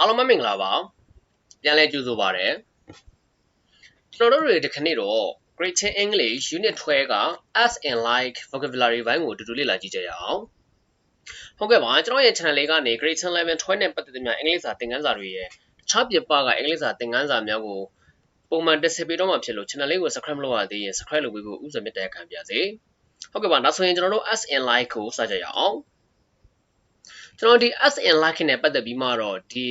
အားလုံးပဲမင်္ဂလာပါပြန်လဲကြိုဆိုပါရစေကျွန်တော်တို့တွေဒီခဏတော့ Grade 10 English Unit 12က as and like vocabulary ဘိုင်းကိုတူတူလေ့လာကြည့်ကြရအောင်ဟုတ်ကဲ့ပါကျွန်တော်ရဲ့ channel လေးကနေ Grade 10 11 12နဲ့ပတ်သက်တဲ့များအင်္ဂလိပ်စာသင်ခန်းစာတွေရဲ့တခြားပြပကအင်္ဂလိပ်စာသင်ခန်းစာများကိုပုံမှန်တက်ဆက်ပေးတော့မှဖြစ်လို့ channel လေးကို subscribe မလုပ်ရသေးရင် subscribe လုပ်ပေးဖို့ဥပဒေမြတ်တဲ့ခံပြစေဟုတ်ကဲ့ပါဒါဆိုရင်ကျွန်တော်တို့ as and like ကိုစကြရအောင် ကျွန်တော်ဒီ as in like နဲ့ပတ်သက်ပြီးမှတော့ဒီ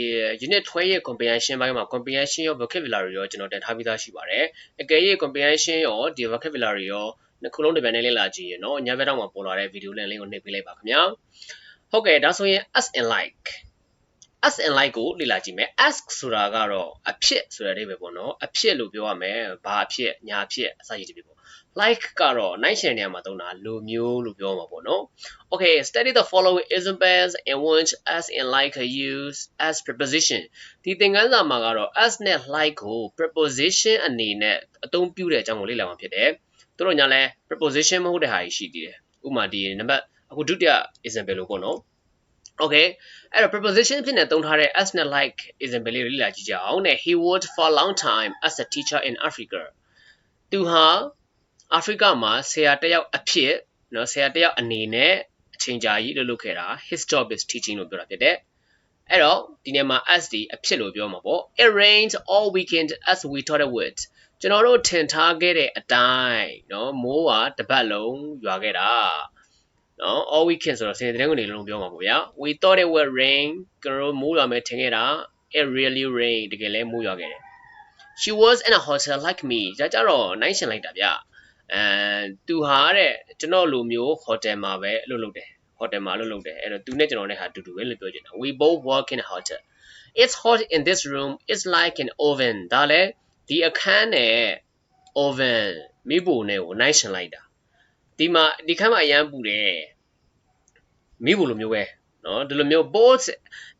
unit 12ရဲ့ comprehension ဘိုင်းမှာ comprehension ရော vocabulary ရောကျွန်တော်တင်ထားပြီးသားရှိပါတယ်အကယ်၍ comprehension ရောဒီ vocabulary ရောနှစ်ခုလုံးတစ်ပြိုင်တည်းလေ့လာကြည့်ရင်တော့ညဘက်တော့မှာပေါ်လာတဲ့ video link လေးကိုနှိပ်ပေးလိုက်ပါခင်ဗျာဟုတ်ကဲ့ဒါဆိုရင် as in like as in like ကိုလေ့လာကြည့်မယ် ask ဆိုတာကတော့အဖြစ်ဆိုတဲ့အဓိပ္ပာယ်ပေါ့နော်အဖြစ်လို့ပြောရမယ်ဘာအဖြစ်ညာအဖြစ်အစရှိတယ်ပေါ့ like ကတော့နိုင်ရှင်နေရာမှာသုံးတာလိုမျိုးလို့ပြောမှာပေါ့နော် okay study the following examples in which as in like use as preposition ဒီသင်ခန်းစာမှာကတော့ as နဲ့ like ကို preposition အနေနဲ့အသုံးပြုတဲ့အကြောင်းကိုလေ့လာမှာဖြစ်တယ်သူတို့ညာလဲ preposition မဟုတ်တဲ့ဟာကြီးရှိသေးတယ်ဥပမာဒီနံပါတ်အခုဒုတိယ example လို့ပေါ့နော် okay အဲ့တော့ preposition ဖြစ်နေသုံးထားတဲ့ as နဲ့ like example လေးလေ့လာကြည့်ကြအောင်နဲ့ he worked for a long time as a teacher in Africa သူဟာ အာဖရိကမှာဆရာတယောက်အဖြစ်နော်ဆရာတယောက်အနေနဲ့အချိန်ကြာကြီးလုပ်လုပ်ခဲ့တာ his job is teaching လို့ပြောတာဖြစ်တယ်အဲ့တော့ဒီနေ့မှာ as ဒီအဖြစ်လို့ပြောမှာပေါ့ it rained all weekend as we thought it would ကျွန်တော်တို့ထင်ထားခဲ့တဲ့အတိုင်းနော်မိုးကတပတ်လုံးရွာခဲ့တာနော် all weekend ဆိုတော့စနေသတင်းကနေလုံးပြောမှာပေါ့ဗျာ we thought it would rain ကျွန်တော်တို့မိုးရွာမယ်ထင်ခဲ့တာ it really rained တကယ်လဲမိုးရွာခဲ့တယ် she was in a hotel like me ကြကြတော့နိုင်ရှင်လိုက်တာဗျ အဲသူဟာတဲ့ကျွန်တော်လိုမျိုးဟိုတယ်မှာပဲအလုပ်လုပ်တယ်ဟိုတယ်မှာအလုပ်လုပ်တယ်အဲ့တော့သူနဲ့ကျွန်တော်နဲ့ဟာအတူတူပဲလို့ပြောချင်တာ we both work in a hotel it's hot in this room it's like an oven ဒါလဲဒီအခန်းနဲ့ oven မိဖို့နဲ့ကိုနိုင်ရှင်လိုက်တာဒီမှာဒီခန်းမှာအရန်ပူတယ်မိဖို့လိုမျိုးပဲနော်ဒီလိုမျိုး both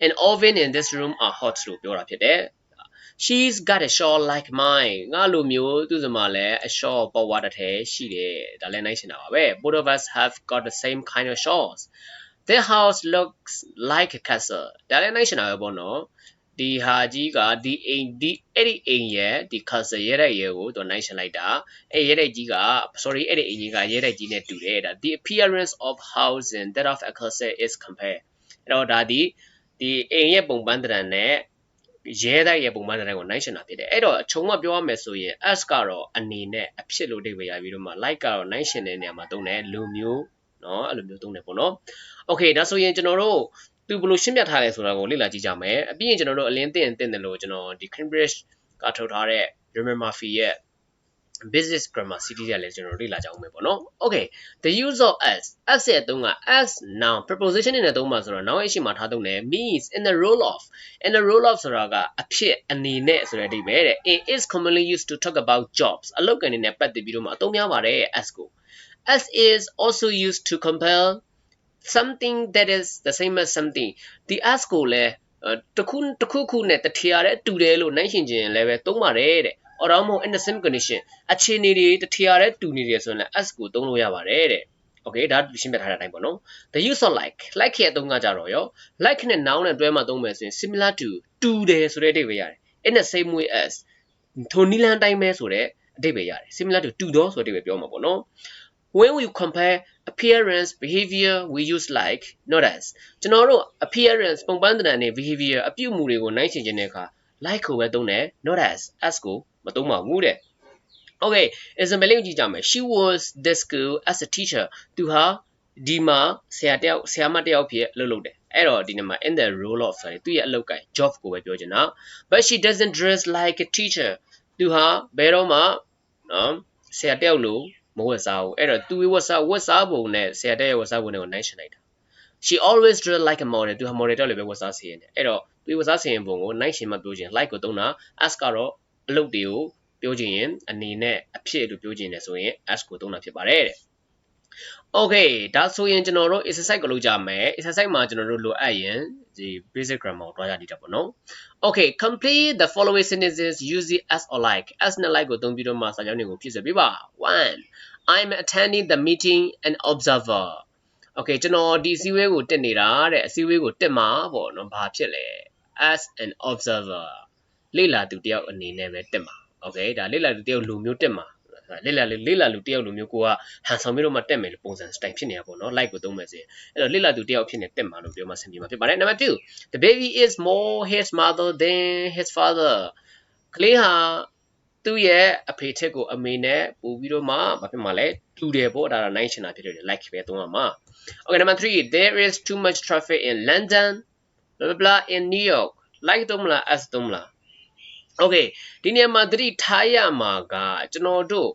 an oven in this room are hot လို့ပြောတာဖြစ်တယ် she's got a shawl like mine ငါလိုမျိုးသူ့စမှာလည်းအ shawl ပေါ်ဝါတစ်ထဲရှိတယ်ဒါလည်းနိုင်ရှင်တာပါပဲ both of us have got the same kind of shawls their house looks like a castle ဒါလည်းနိုင်ရှင်တာပဲပေါ့နော်ဒီဟာကြီးကဒီအိမ်ဒီအဲ့ဒီအိမ်ရဲ့ဒီ castle ရဲတဲ့ရဲကိုသူနိုင်ရှင်လိုက်တာအဲ့ရဲတဲ့ကြီးက sorry အဲ့ဒီအိမ်ကြီးကရဲတဲ့ကြီးနဲ့တူတယ်ဒါ the appearance of house and that of a castle is compare အဲ့တော့ဒါဒီဒီအိမ်ရဲ့ပုံပန်းတရံနဲ့ ရဲတိုက်ရဲ့ပုံမှန်တိုင်းကိုနိုင်ရှင်တာဖြစ်တယ်အဲ့တော့ခြုံမပြောရမယ်ဆိုရင် s ကတော့အနေနဲ့အဖြစ်လို့အဓိပ္ပာယ်ရပြီးတော့မှ like ကတော့နိုင်ရှင်တဲ့နေရာမှာသုံးတယ်လူမျိုးနော်အဲ့လိုမျိုးသုံးတယ်ပေါ့နော် okay ဒါဆိုရင်ကျွန်တော်တို့သူဘယ်လိုရှင်းပြထားလဲဆိုတာကိုလေ့လာကြည့်ကြမယ်အပြင်ကျွန်တော်တို့အလင်းတင်တင်တယ်လို့ကျွန်တော်ဒီ Cambridge ကထုတ်ထားတဲ့ Remember Fee ရဲ့ business grammar series ကလည်းကျွန်တော်လေ့လာကြအောင်မယ်ပေါ့နော် okay the use of as as ရဲ့အသုံးက as noun preposition နဲ့သုံးမှာဆိုတော့ noun ရဲ့ရှေ့မှာထားသုံးတယ် means in the role of in the role of ဆိုတာကအဖြစ်အနေနဲ့ဆိုတဲ့အဓိပ္ပာယ်တဲ့ it is commonly used to talk about jobs အလုပ်ကနေနဲ့ပတ်သက်ပြီးတော့မှအသုံးများပါတယ် as ကို as is also used to compare something that is the same as something ဒီ as ကိုလည်းတခုတခုခုနဲ့တထရတဲ့တူတယ်လို့နိုင်ရှင်ခြင်းလည်းပဲသုံးပါတယ်တဲ့ or တော့မဟုတ် in the same condition အခြေအနေတွေတထရတဲ့တူနေတယ်ဆိုရင်လည်း as ကိုသုံးလို့ရပါတယ်တဲ့ okay ဒါရှင်းပြထားတဲ့အတိုင်းပေါ့နော် the use of like like ရဲ့အသုံးကကြတော့ရော like နဲ့ noun နဲ့တွဲမှာသုံးမယ်ဆိုရင် similar to တူတယ်ဆိုတဲ့အဓိပ္ပာယ်ရတယ် in the same way as ထိုနည်းလမ်းတိုင်းပဲဆိုတဲ့အဓိပ္ပာယ်ရတယ် similar to တူတော့ဆိုတဲ့အဓိပ္ပာယ်ပြောမှာပေါ့နော် when we compare appearance behavior we use like not as ကျွန်တော်တို့ appearance ပုံပန်းတံနဲ့ behavior အပြုအမူတွေကိုနိုင်ချင်ခြင်းတဲ့အခါ like ကိုပဲသုံးတယ် not as as ကိုမသုံးပါဘူးတဲ့ Okay example လေးကြည့်ကြမယ် she was the school as a teacher သူဟာဒီမှာဆရာတယောက်ဆရာမတယောက်ဖြစ်လုပ်လုပ်တယ်အဲ့တော့ဒီနေ့မှာ in the role of ဆိုရင်သူ့ရဲ့အလုပ်ကိုင် job ကိုပဲပြောချင်တာ but she doesn't dress like a teacher သူဟာဘယ်တော့မှနော်ဆရာတယောက်လိုမဝတ်စားဘူးအဲ့တော့သူဝတ်စားဝတ်စားပုံနဲ့ဆရာတယောက်ဝတ်စားပုံနဲ့ကိုနိုင်ရှင်လိုက်တာ she always dress like a model သူဟာ model တော့လည်းပဲဝတ်စားစီရင်တယ်အဲ့တော့ သူဝတ်စားစီရင်ပုံကိုနိုင်ရှင်မှပြောချင် like ကိုသုံးတာ as ကတော့အလုပ်တွေကိုပြောချင်ရင်အနေနဲ့အဖြစ်လို့ပြောချင်တယ်ဆိုရင် as ကိုသုံးတာဖြစ်ပါတယ်တဲ့ Okay ဒါဆိုရင်ကျွန်တော်တို့ exercise ကိုလုပ်ကြမယ် exercise မှာကျွန်တော်တို့လိုအပ်ရင်ဒီ basic grammar ကိုတွားရသေးတာပေါ့နော် Okay complete the following sentences using as or like as နဲ့ like ကိုသုံးပြီးတော့မှစာကြောင်းတွေကိုဖြည့်ဆွဲပေးပါ1 I'm attending the meeting an observer Okay ကျွန်တော်ဒီအစည်းအဝေးကိုတက်နေတာတဲ့အစည်းအဝေးကိုတက်မှာပေါ့နော်ဘာဖြစ်လဲ as an observer လေ့လာသူတယောက်အနေနဲ့ပဲတက်မှာ okay ဒါလေ့လာသူတယောက်လူမျိုးတက်မှာလေ့လာလေ့လာလူတယောက်လူမျိုးကိုကဟန်ဆောင်ပြီးတော့မှတက်မယ်လို့ပုံစံ style ဖြစ်နေတာပေါ့နော် like ကိုသုံးမယ်ဆိုရင်အဲ့တော့လေ့လာသူတယောက်ဖြစ်နေတက်မှာလို့ပြောမှဆင်ပြေမှာဖြစ်ပါတယ် number 2 the baby is more his mother than his father ကလေးဟာသူ့ရဲ့အဖေထက်ကိုအမေနဲ့ပို့ပြီးတော့မှဘာဖြစ်မှာလဲတူတယ်ပေါ့ဒါတော့နိုင်ချင်တာဖြစ်တယ် like ပဲသုံးရမှာ okay number 3 there is too much traffic in london blah blah blah in new york like သုံးမလား as သုံးမလား okay ဒီနေရာမှာသတိထားရမှာကကျွန်တော်တို့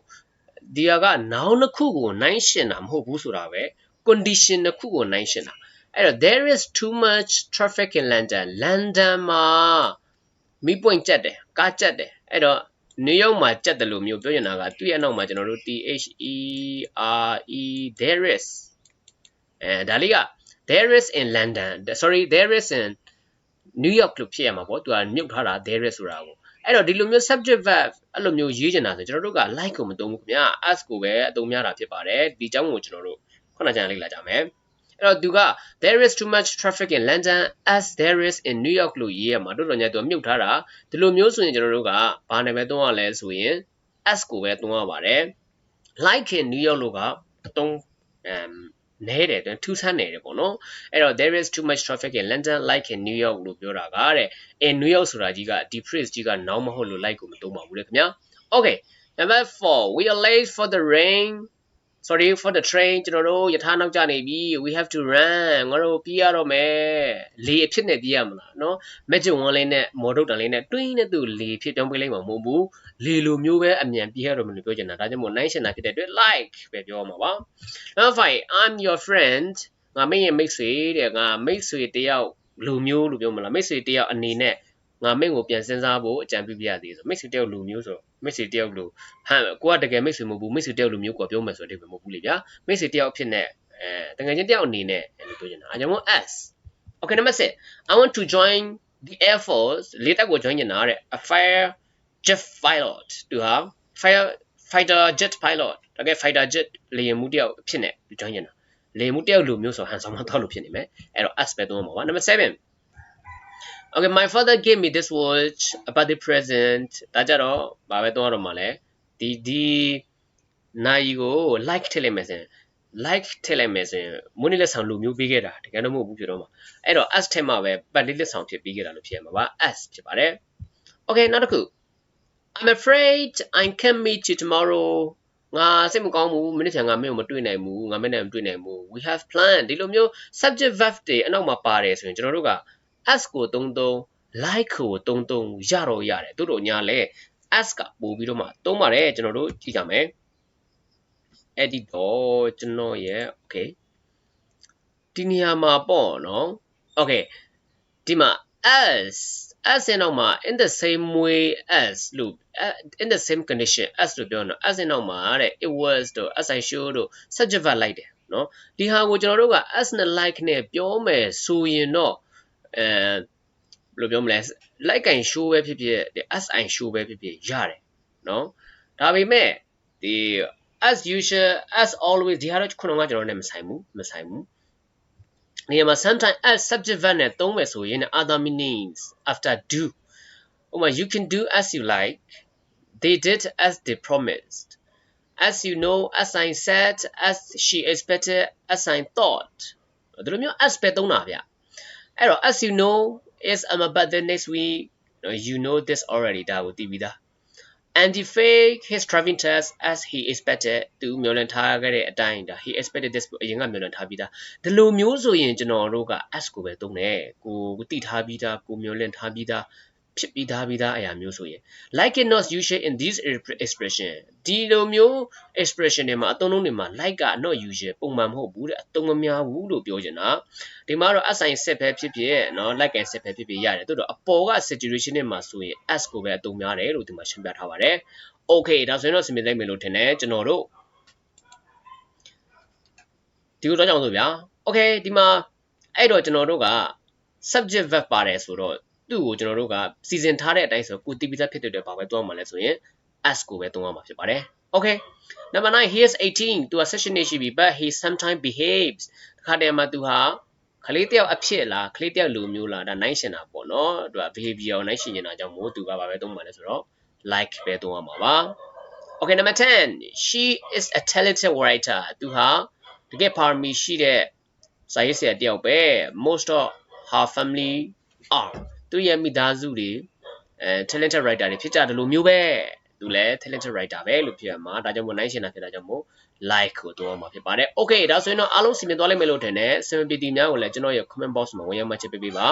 ဒီဟာက noun တစ်ခုကို နိုင်ရှင်တာမဟုတ်ဘူးဆိုတာပဲ condition တစ်ခုကိုနိုင်ရှင်တာအဲ့တော့ there is too much traffic in london london မှာမိပွင့်ကြက်တယ်ကားကြက်တယ်အဲ့တော့နယူးယောက်မှာကြက်တယ်လို့မျိုးပြောနေတာကသူ့ရဲ့နောက်မှာကျွန်တော်တို့ T H E R E there is အဲဒါလေးက there is in london sorry there is in new york လို့ဖြစ်ရမှာပေါ့သူကမြုပ်ထားတာ there is ဆိုတာကိုအဲ့တော့ဒီလိုမျိုး subject verb အဲ့လိုမျိုးရေးချင်တာဆိုကျွန်တော်တို့က like ကိုမသုံးဘူးခင်ဗျာ as ကိုပဲအသုံးများတာဖြစ်ပါတယ်ဒီအကြောင်းကိုကျွန်တော်တို့ခုနကကြာလေ့လာကြမယ်အဲ့တော့သူက there is too much traffic in London as there is in New York လို့ရေးရမှာတော်တော်ညာသူကမြုပ်ထားတာဒီလိုမျိုးဆိုရင်ကျွန်တော်တို့ကဘာနဲ့ပဲသုံးရလဲဆိုရင် as ကိုပဲသုံးရပါတယ် like in New York လို့ကအသုံးအမ် နဲတယ်တွင်ထူးဆန်းနေတယ်ပေါ့နော်အဲ့တော့ there is too much traffic in London like in New York လို့ပြောတာကတဲ့ in New York ဆိုတာကြီးကဒီ phrase ကြီးက noun မဟုတ်လို့ like ကိုမသုံးပါဘူးလေခင်ဗျာ okay number 4 we are late for the rain sorry for the train ကျွန်တော်တို့ယထာနောက်ကျနေပြီ we have to run ငါတို့ပြေးရတော့မယ်လေအဖြစ်နဲ့ပြေးရမလားနော် magic wand လေးနဲ့မော်ဒုတ်တန်လေးနဲ့တွင်းနဲ့သူ့လေဖြစ်တောင်းပေးလိုက်မှာမဟုတ်ဘူးလေလိုမျိုးပဲအမြန်ပြေးရတော့မယ်လို့ပြောချင်တာဒါကြောင့်မို့ night ရှင်တာဖြစ်တဲ့အတွက် like ပဲပြောမှာပါ number 5 i'm your friend ငါမင်းရဲ့မိတ်ဆွေတဲ့ငါမိတ်ဆွေတယောက်လူမျိုးလို့ပြောမလားမိတ်ဆွေတယောက်အနေနဲ့ငါမင်းကိုပြန်စဉ်းစားဖို့အကြံပြုပြရသေးဆိုမိတ်ဆွေတယောက်လူမျိုးဆိုတော့ မိတ်ဆွေတယောက်လူဟမ်ကိုကတကယ်မိတ်ဆွေမဟုတ်ဘူးမိတ်ဆွေတယောက်လူမျိုးကိုပြောမယ်ဆိုတဲ့ပဲမဟုတ်ဘူးလေဗျာမိတ်ဆွေတယောက်အဖြစ်နဲ့အဲတကယ်ချင်းတယောက်အနေနဲ့လို့ပြောချင်တာအကြောင်းမို့ s okay number 6 i want to join the air force လေတပ်ကို join ချင်တာတဲ့ a fire jet pilot သူဟာ fire fighter jet pilot တကယ် fighter jet လေယာဉ်မှုတယောက်ဖြစ်နေ join ချင်တာလေမှုတယောက်လူမျိုးဆိုဟန်ဆောင်မတော့လို့ဖြစ်နေမယ်အဲ့တော့ s ပဲသုံးမှာပါ number 7 Okay my father gave me this watch about the present ဒါကြတော့ဘာပဲသုံးရတော့မှာလဲဒီဒီနိုင်ကို like ထည့်လိုက်မယ်ဆိုရင် like ထည့်လိုက်မယ်ဆိုရင်မွေးနေ့လက်ဆောင်လူမျိုးပေးခဲ့တာတကယ်တော့မဟုတ်ဘူးဖြစ်တော့မှာအဲ့တော့ s ထည့်မှာပဲပတ်လေးလက်ဆောင်ဖြစ်ပေးခဲ့တာလို့ဖြစ်ရမှာပါ s ဖြစ်ပါတယ် Okay နောက်တစ်ခု I'm afraid I can't meet you tomorrow ငါစိတ်မကောင်းဘူးမိနစ်ချန်ငါမင်းကိုမတွေ့နိုင်ဘူးငါမင်းနဲ့မတွေ့နိုင်ဘူး we have planned ဒီလိုမျိုး subject verb တွေအနောက်မှာပါတယ်ဆိုရင်ကျွန်တော်တို့က as ကိုသုံးသုံး like ကိုသုံးသုံးရတော့ရတယ်တို့တို့ညာလဲ as ကပို့ပြီးတော့မှသုံးပါတယ်ကျွန်တော်တို့ကြည့်ကြမယ်အဲ့ဒီတော့ကျွန်တော်ရဲ့ okay ဒီနေရာမှာပေါ့နော် okay ဒီမှာ as as နောက်မှာ in the same way as လို့ in the same condition as လို့ပြောတော့ as နောက်မှာတဲ့ it was တို့ as I show တို့ subject verb လိုက်တယ်နော်ဒီဟာကိုကျွန်တော်တို့က as နဲ့ like နဲ့ပြောမယ်ဆိုရင်တော့အဲ ဘယ်လိုပြောမလဲ like and show ပဲဖြစ်ဖြစ်ဒီ as I show ပဲဖြစ်ဖြစ်ရတယ်နော်ဒါပေမဲ့ဒီ as usual as always ဒီဟာတော့ခုနကကျွန်တော်နဲ့မဆိုင်ဘူးမဆိုင်ဘူးနေရာမှာ sometimes as subject verb နဲ့သုံးမယ်ဆိုရင် other meanings after do ဥပမာ you can do as you like they did as they promised as you know as I said as she expected as I thought ဒီလိုမျိုး as ပဲသုံးတာဗျ အဲ့တော့ as you know is I'm about the next week you know this already ဒါကိုသိပြီးသား and the fake his driving test as he expected သူမျှော်လင့်ထားခဲ့တဲ့အတိုင်းဒါ he expected this အရင်ကမျှော်လင့်ထားပြီးသားဒီလိုမျိုးဆိုရင်ကျွန်တော်တို့က as ကိုပဲသုံးတယ်ကိုကိုသိထားပြီးသားကိုမျှော်လင့်ထားပြီးသား ဖြစ်ပြီးသားပြီးသားအရာမျိုးဆိုရင် like it not usual in this expression ဒီလိုမျိုး expression တွေမှာအသုံးလုံးတွေမှာ like က not usual ပုံမှန်မဟုတ်ဘူးတဲ့အသုံးမများဘူးလို့ပြောချင်တာဒီမှာတော့ assign set ပဲဖြစ်ဖြစ်เนาะ like and set ပဲဖြစ်ဖြစ်ရတယ်တိုးတော့အပေါ်က situation တွေမှာဆိုရင် as ကိုပဲအသုံးများတယ်လို့ဒီမှာရှင်းပြထားပါတယ် okay ဒါဆိုရင်တော့စင်မြင်သိမ့်မယ်လို့ထင်တယ်ကျွန်တော်တို့ဒီလိုတော့ကြောင်းဆိုဗျာ okay ဒီမှာအဲ့တော့ကျွန်တော်တို့က subject verb ပါတယ်ဆိုတော့ သူ့ကိုကျွန်တော်တို့ကစီစဉ်ထားတဲ့အတိုင်းဆိုကိုတီးပြီးသားဖြစ်တဲ့အတွက်ဘာပဲတွန်းမှာလဲဆိုရင် as ကိုပဲတွန်းရမှာဖြစ်ပါတယ် okay number 9 he is 18သူက session နေရှိပြီ but he sometimes behaves တခါတည်းမှာသူဟာခလေးတယောက်အဖြစ်လားခလေးတယောက်လူမျိုးလားဒါနိုင်ရှင်တာပေါ့နော်သူက behavior ကိုနိုင်ရှင်နေတာကြောင့်မို့သူကဘာပဲသုံးမှာလဲဆိုတော့ like ပဲသုံးရမှာပါ Okay number 10 she is a talented writer သူဟာတကယ်ပါရမီရှိတဲ့စာရေးဆရာတယောက်ပဲ most of her family are သူရဲ့မိသားစုတွေအဲ talented writer တွေဖြစ်ကြတယ်လို့မျိုးပဲသူလည်း talented writer ပဲလို့ပြောရမှာဒါကြောင့်မို့နိုင်ရှင်တာဖြစ်တာကြောင့်မို့ like ကိုသုံးရမှာဖြစ်ပါတယ် okay ဒါဆိုရင်တော့အားလုံးစီမံသွားလိမ့်မယ်လို့ထင်တယ် 7PT များကိုလည်းကျွန်တော်ရဲ့ comment box မှာဝင်ရောက်မှချက်ပေးပေးပါ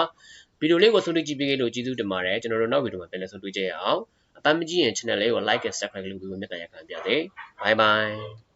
ဗီဒီယိုလေးကိုဆုံးဖြတ်ကြည့်ပေးလို့ကျေးဇူးတင်ပါတယ်ကျွန်တော်တို့နောက်ဗီဒီယိုမှာပြန်လည်ဆုံတွေ့ကြရအောင်အတမ်းမကြည့်ရင် channel လေးကို like and subscribe လုပ်ပြီးမြတ်တရားခံပြသေး bye bye